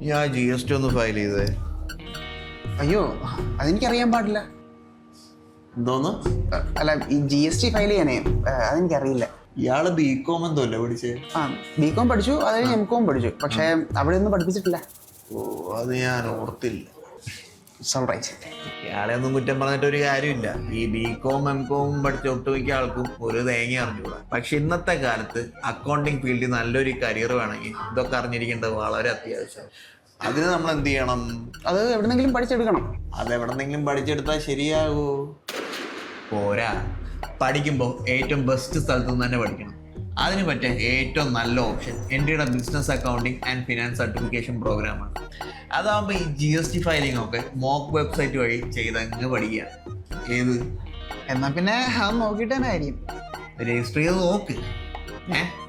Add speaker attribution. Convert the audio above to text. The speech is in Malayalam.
Speaker 1: ഞാൻ ജി എസ് ടി ഒന്ന് ഫയൽ ചെയ്തേ.
Speaker 2: അയ്യോ അതെനിക്കറിയാൻ പാടില്ല.
Speaker 1: എന്തോന്ന്?
Speaker 2: അല്ല ഈ ജി എസ് ടി ഫയൽ ചെയ്യാനേ അതെനിക്കറിയില്ല.
Speaker 1: ഇയാൾ ബി കോം എന്തോ അല്ലേ പഠിച്ചേ?
Speaker 2: ആ ബി കോം പഠിച്ചു അത് കഴിഞ്ഞ് എം കോം പഠിച്ചു. പക്ഷേ അവിടെ ഒന്നും പഠിപ്പിച്ചിട്ടില്ല.
Speaker 1: ഓ അത് ഞാൻ ഓർത്തില്ല. ഇയാളെ ഒന്നും കുറ്റം പറഞ്ഞിട്ട് ഒരു കാര്യമില്ല. ഈ ബി കോം എം കോം പഠിച്ച ഒട്ടുമിക്ക ആൾക്കും ഒരു തേങ്ങ അറിഞ്ഞുകൂടാ. പക്ഷെ ഇന്നത്തെ കാലത്ത് അക്കൗണ്ടിങ് ഫീൽഡിൽ നല്ലൊരു കരിയർ വേണമെങ്കിൽ ഇതൊക്കെ അറിഞ്ഞിരിക്കേണ്ടത് വളരെ അത്യാവശ്യം അതിന് നമ്മൾ എന്ത് ചെയ്യണം?
Speaker 2: അത് എവിടെന്നെങ്കിലും പഠിച്ചെടുക്കണം.
Speaker 1: അത് എവിടെന്നെങ്കിലും പഠിച്ചെടുത്താൽ ശരിയാകൂ. പോരാ. പഠിക്കുമ്പോൾ ഏറ്റവും ബെസ്റ്റ് സ്ഥലത്ത് നിന്ന് തന്നെ പഠിക്കണം. അതിന് പറ്റിയ ഏറ്റവും നല്ല ഓപ്ഷൻ എന്റെ business accounting and finance certification പ്രോഗ്രാമാണ് അതാകുമ്പോൾ ഈ ജി എസ് ടി ഫയലിംഗ് ഒക്കെ മോക്ക് വെബ്സൈറ്റ് വഴി ചെയ്തങ്ങ് പഠിക്കുക ഏത്?
Speaker 2: എന്നാ പിന്നെ അത് നോക്കിയിട്ട് തന്നെ ആയിരിക്കും.
Speaker 1: രജിസ്റ്റർ ചെയ്ത് നോക്ക്. ഏഹ്